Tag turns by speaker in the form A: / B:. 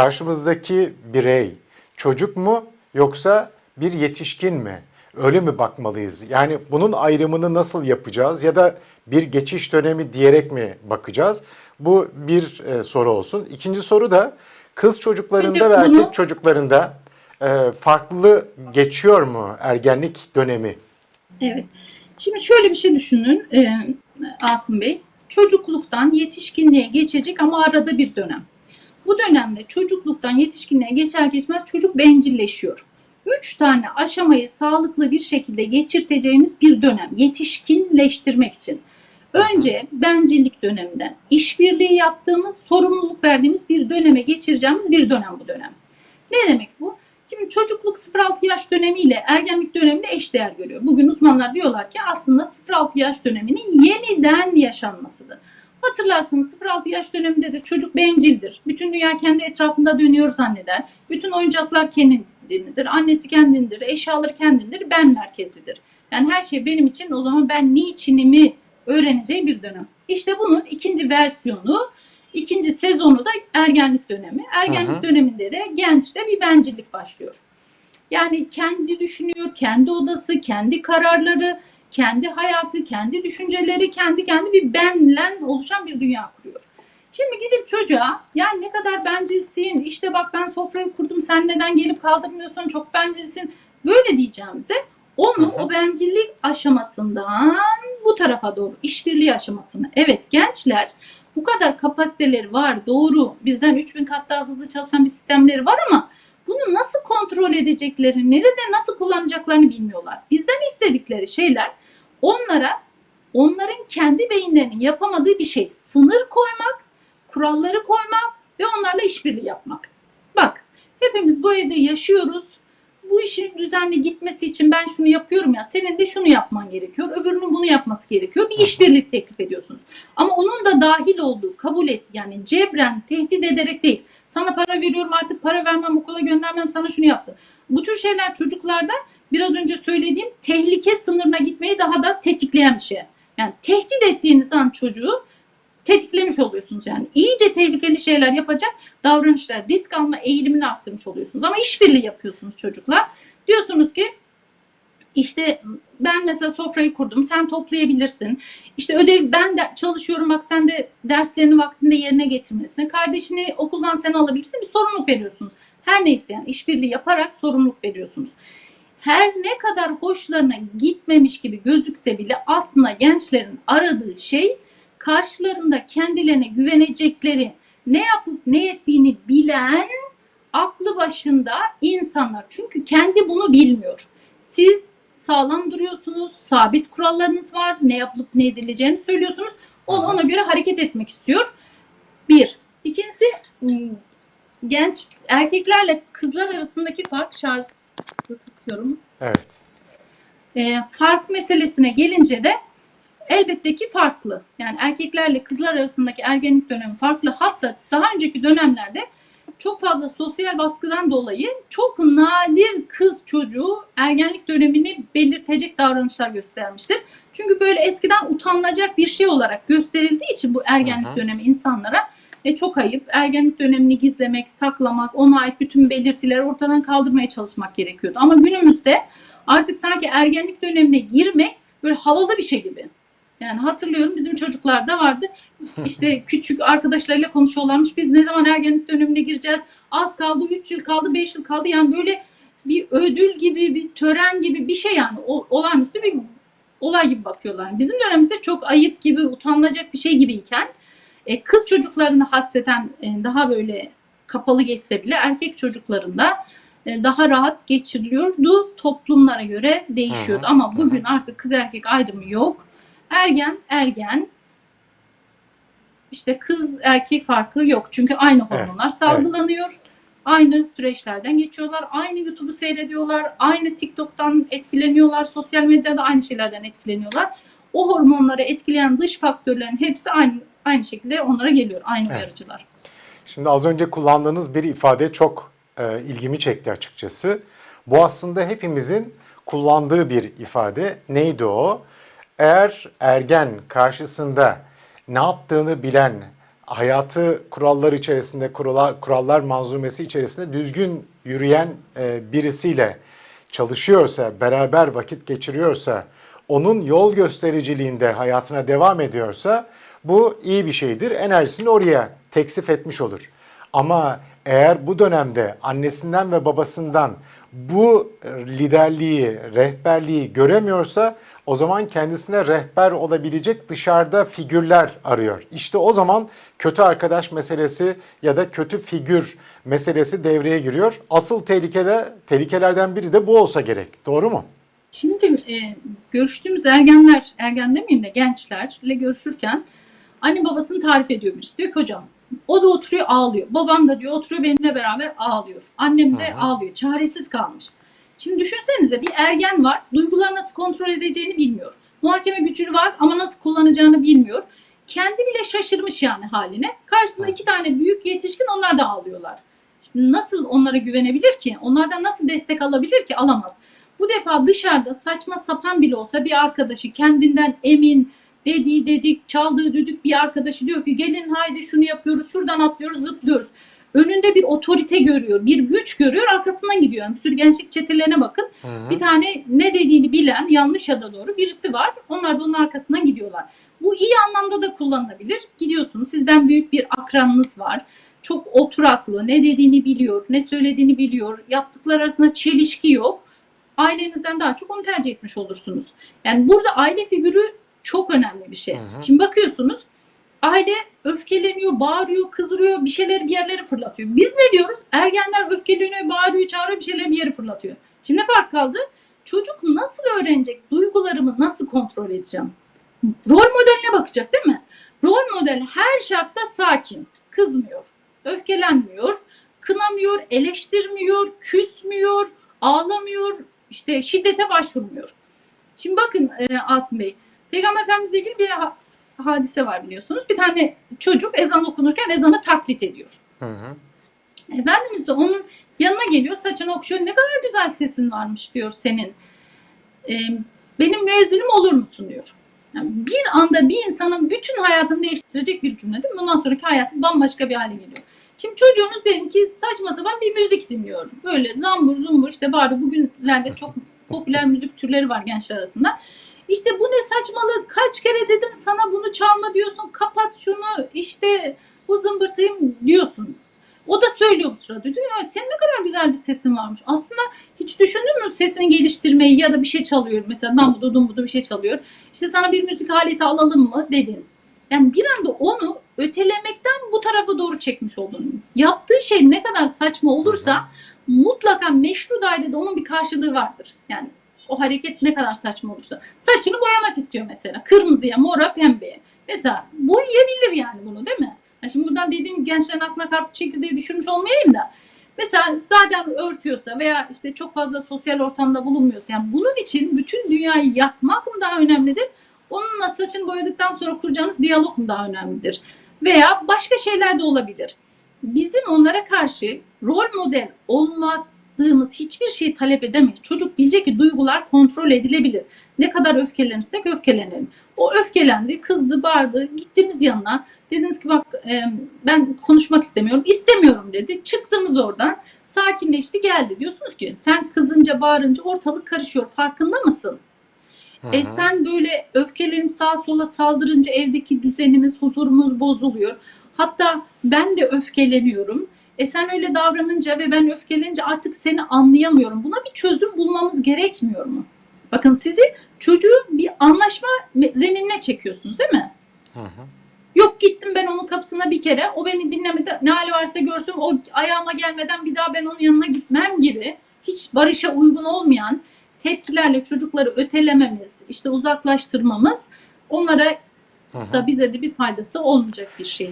A: karşımızdaki birey çocuk mu yoksa bir yetişkin mi? Öyle mi bakmalıyız? Yani bunun ayrımını nasıl yapacağız ya da bir geçiş dönemi diyerek mi bakacağız? Bu bir e, soru olsun. İkinci soru da kız çocuklarında ve erkek çocuklarında e, farklı geçiyor mu ergenlik dönemi?
B: Evet. Şimdi şöyle bir şey düşünün e, Asım Bey. Çocukluktan yetişkinliğe geçecek ama arada bir dönem. Bu dönemde çocukluktan yetişkinliğe geçer geçmez çocuk bencilleşiyor. Üç tane aşamayı sağlıklı bir şekilde geçirteceğimiz bir dönem. Yetişkinleştirmek için. Önce bencillik döneminden işbirliği yaptığımız, sorumluluk verdiğimiz bir döneme geçireceğimiz bir dönem bu dönem. Ne demek bu? Şimdi çocukluk 0-6 yaş dönemiyle ergenlik dönemini eşdeğer görüyor. Bugün uzmanlar diyorlar ki aslında 0-6 yaş döneminin yeniden yaşanmasıdır. Hatırlarsanız 0-6 yaş döneminde de çocuk bencildir. Bütün dünya kendi etrafında dönüyor zanneder. Bütün oyuncaklar kendindir. Annesi kendindir. Eşyaları kendindir. Ben merkezlidir. Yani her şey benim için o zaman ben niçinimi öğreneceği bir dönem. İşte bunun ikinci versiyonu, ikinci sezonu da ergenlik dönemi. Ergenlik
A: hı.
B: döneminde de gençte bir bencillik başlıyor. Yani kendi düşünüyor, kendi odası, kendi kararları, kendi hayatı, kendi düşünceleri, kendi kendi bir benle oluşan bir dünya kuruyor. Şimdi gidip çocuğa yani ne kadar bencilsin, işte bak ben sofrayı kurdum sen neden gelip kaldırmıyorsun, çok bencilsin böyle diyeceğimize onu
A: hı.
B: o bencillik aşamasından bu tarafa doğru işbirliği aşamasına. Evet gençler bu kadar kapasiteleri var doğru bizden 3000 kat daha hızlı çalışan bir sistemleri var ama bunu nasıl kontrol edeceklerini, nerede nasıl kullanacaklarını bilmiyorlar. Bizden istedikleri şeyler onlara onların kendi beyinlerinin yapamadığı bir şey. Sınır koymak, kuralları koymak ve onlarla işbirliği yapmak. Bak hepimiz bu evde yaşıyoruz. Bu işin düzenli gitmesi için ben şunu yapıyorum ya senin de şunu yapman gerekiyor. Öbürünün bunu yapması gerekiyor. Bir işbirliği teklif ediyorsunuz. Ama onun da dahil olduğu kabul et yani cebren tehdit ederek değil. Sana para veriyorum artık para vermem okula göndermem sana şunu yaptı. Bu tür şeyler çocuklarda biraz önce söylediğim tehlike sınırına gitmeyi daha da tetikleyen bir şey. Yani tehdit ettiğiniz an çocuğu tetiklemiş oluyorsunuz yani. İyice tehlikeli şeyler yapacak davranışlar, risk alma eğilimini arttırmış oluyorsunuz. Ama işbirliği yapıyorsunuz çocukla. Diyorsunuz ki işte ben mesela sofrayı kurdum, sen toplayabilirsin. İşte ödev ben de çalışıyorum bak sen de derslerini vaktinde yerine getirmelisin. Kardeşini okuldan sen alabilirsin bir sorumluluk veriyorsunuz. Her neyse yani işbirliği yaparak sorumluluk veriyorsunuz. Her ne kadar hoşlarına gitmemiş gibi gözükse bile aslında gençlerin aradığı şey karşılarında kendilerine güvenecekleri, ne yapıp ne ettiğini bilen aklı başında insanlar. Çünkü kendi bunu bilmiyor. Siz sağlam duruyorsunuz, sabit kurallarınız var, ne yapılıp ne edileceğini söylüyorsunuz. O ona göre hareket etmek istiyor. Bir. İkincisi genç erkeklerle kızlar arasındaki fark şarjı takıyorum.
A: Evet.
B: E, fark meselesine gelince de elbette ki farklı. Yani erkeklerle kızlar arasındaki ergenlik dönemi farklı. Hatta daha önceki dönemlerde çok fazla sosyal baskıdan dolayı çok nadir kız çocuğu ergenlik dönemini belirtecek davranışlar göstermiştir. Çünkü böyle eskiden utanılacak bir şey olarak gösterildiği için bu ergenlik
A: hı.
B: dönemi insanlara e, çok ayıp. Ergenlik dönemini gizlemek, saklamak, ona ait bütün belirtileri ortadan kaldırmaya çalışmak gerekiyordu. Ama günümüzde artık sanki ergenlik dönemine girmek böyle havalı bir şey gibi. Yani hatırlıyorum bizim çocuklarda vardı. İşte küçük arkadaşlarıyla konuşuyorlarmış. Biz ne zaman ergenlik dönemine gireceğiz? Az kaldı, 3 yıl kaldı, 5 yıl kaldı. Yani böyle bir ödül gibi, bir tören gibi bir şey yani. O, olağanüstü bir olay gibi bakıyorlar. Bizim dönemimizde çok ayıp gibi, utanılacak bir şey gibiyken e, kız çocuklarını hasreten e, daha böyle kapalı geçse bile erkek çocuklarında e, daha rahat geçiriliyordu. Toplumlara göre değişiyordu.
A: Hı hı,
B: Ama
A: hı
B: bugün artık kız erkek ayrımı yok. Ergen ergen işte kız erkek farkı yok. Çünkü aynı
A: Evet,
B: hormonlar salgılanıyor. Aynı süreçlerden geçiyorlar. Aynı YouTube'u seyrediyorlar. Aynı TikTok'tan etkileniyorlar. Sosyal medyada aynı şeylerden etkileniyorlar. O hormonları etkileyen dış faktörlerin hepsi aynı aynı şekilde onlara geliyor. Aynı
A: Evet.
B: uyarıcılar.
A: Şimdi az önce kullandığınız bir ifade çok e, ilgimi çekti açıkçası. Bu aslında hepimizin kullandığı bir ifade. Neydi o? Eğer ergen karşısında ne yaptığını bilen, hayatı kurallar içerisinde, kurallar, kurallar manzumesi içerisinde düzgün yürüyen e, birisiyle çalışıyorsa, beraber vakit geçiriyorsa, onun yol göstericiliğinde hayatına devam ediyorsa bu iyi bir şeydir. Enerjisini oraya teksif etmiş olur. Ama eğer bu dönemde annesinden ve babasından bu liderliği, rehberliği göremiyorsa o zaman kendisine rehber olabilecek dışarıda figürler arıyor. İşte o zaman kötü arkadaş meselesi ya da kötü figür meselesi devreye giriyor. Asıl tehlikede tehlikelerden biri de bu olsa gerek. Doğru mu?
B: Şimdi e, görüştüğümüz ergenler, ergen demeyeyim de gençlerle görüşürken anne babasını tarif ediyor birisi. Diyor ki hocam o da oturuyor ağlıyor. Babam da diyor oturuyor benimle beraber ağlıyor. Annem de
A: hı.
B: ağlıyor. Çaresiz kalmış. Şimdi düşünsenize bir ergen var. Duyguları nasıl kontrol edeceğini bilmiyor. Muhakeme gücü var ama nasıl kullanacağını bilmiyor. Kendi bile şaşırmış yani haline. Karşısında iki tane büyük yetişkin onlar da ağlıyorlar. Şimdi nasıl onlara güvenebilir ki? Onlardan nasıl destek alabilir ki? Alamaz. Bu defa dışarıda saçma sapan bile olsa bir arkadaşı kendinden emin, dediği dedik, çaldığı düdük bir arkadaşı diyor ki gelin haydi şunu yapıyoruz, şuradan atlıyoruz, zıplıyoruz. Önünde bir otorite görüyor, bir güç görüyor, arkasından gidiyor. Yani bir sürü gençlik çetelerine bakın. Bir tane ne dediğini bilen, yanlış ya da doğru birisi var. Onlar da onun arkasından gidiyorlar. Bu iyi anlamda da kullanılabilir. Gidiyorsunuz, sizden büyük bir akranınız var. Çok oturaklı, ne dediğini biliyor, ne söylediğini biliyor. Yaptıkları arasında çelişki yok ailenizden daha çok onu tercih etmiş olursunuz. Yani burada aile figürü çok önemli bir şey.
A: Hı hı.
B: Şimdi bakıyorsunuz aile öfkeleniyor, bağırıyor, kızdırıyor, bir şeyleri bir yerlere fırlatıyor. Biz ne diyoruz? Ergenler öfkeleniyor, bağırıyor, çağırıyor, bir şeyleri bir yere fırlatıyor. Şimdi ne fark kaldı? Çocuk nasıl öğrenecek? Duygularımı nasıl kontrol edeceğim? Rol modeline bakacak değil mi? Rol model her şartta sakin, kızmıyor, öfkelenmiyor, kınamıyor, eleştirmiyor, küsmüyor, ağlamıyor, işte şiddete başvurmuyor. Şimdi bakın e, Asım Bey, Peygamber Efendimizle ilgili bir ha- hadise var biliyorsunuz. Bir tane çocuk ezan okunurken ezanı taklit ediyor.
A: Hı hı.
B: Efendimiz de onun yanına geliyor, saçını okşuyor. Ne kadar güzel sesin varmış diyor senin. E, benim müezzinim olur musun diyor. Yani bir anda bir insanın bütün hayatını değiştirecek bir cümle değil mi? Bundan sonraki hayatı bambaşka bir hale geliyor. Şimdi çocuğunuz diyelim ki saçma sapan bir müzik dinliyor. Böyle zambur zumbur işte bari bugünlerde çok popüler müzik türleri var gençler arasında. İşte bu ne saçmalık kaç kere dedim sana bunu çalma diyorsun kapat şunu işte bu zımbırtıyı diyorsun. O da söylüyor bu sırada. Diyor ya senin ne kadar güzel bir sesin varmış. Aslında hiç düşündün mü sesini geliştirmeyi ya da bir şey çalıyor. Mesela dambudu dumbudu bir şey çalıyor. İşte sana bir müzik aleti alalım mı dedim. Yani bir anda onu ötelemekten bu tarafa doğru çekmiş oldun. Yaptığı şey ne kadar saçma olursa mutlaka meşru dairede onun bir karşılığı vardır. Yani o hareket ne kadar saçma olursa. Saçını boyamak istiyor mesela. Kırmızıya, mora, pembeye. Mesela boyayabilir yani bunu değil mi? Ya şimdi buradan dediğim gençlerin aklına karpuz çekirdeği düşürmüş olmayayım da. Mesela zaten örtüyorsa veya işte çok fazla sosyal ortamda bulunmuyorsa yani bunun için bütün dünyayı yakmak mı daha önemlidir? Onunla saçını boyadıktan sonra kuracağınız diyalog mu daha önemlidir? Veya başka şeyler de olabilir. Bizim onlara karşı rol model olmadığımız hiçbir şeyi talep edemeyiz. Çocuk bilecek ki duygular kontrol edilebilir. Ne kadar öfkelenirsek öfkelenelim. O öfkelendi, kızdı, bağırdı. Gittiniz yanına. Dediniz ki bak e, ben konuşmak istemiyorum. İstemiyorum dedi. Çıktınız oradan. Sakinleşti geldi. Diyorsunuz ki sen kızınca bağırınca ortalık karışıyor. Farkında mısın? E sen böyle öfkelenip sağa sola saldırınca evdeki düzenimiz, huzurumuz bozuluyor. Hatta ben de öfkeleniyorum. E sen öyle davranınca ve ben öfkelenince artık seni anlayamıyorum. Buna bir çözüm bulmamız gerekmiyor mu? Bakın sizi çocuğu bir anlaşma zeminine çekiyorsunuz değil mi?
A: Hı hı.
B: Yok gittim ben onun kapısına bir kere. O beni dinlemedi. Ne hali varsa görsün. O ayağıma gelmeden bir daha ben onun yanına gitmem gibi. Hiç barışa uygun olmayan tepkilerle çocukları ötelememiz, işte uzaklaştırmamız onlara
A: Hı hı.
B: da bize de bir faydası olmayacak bir şey.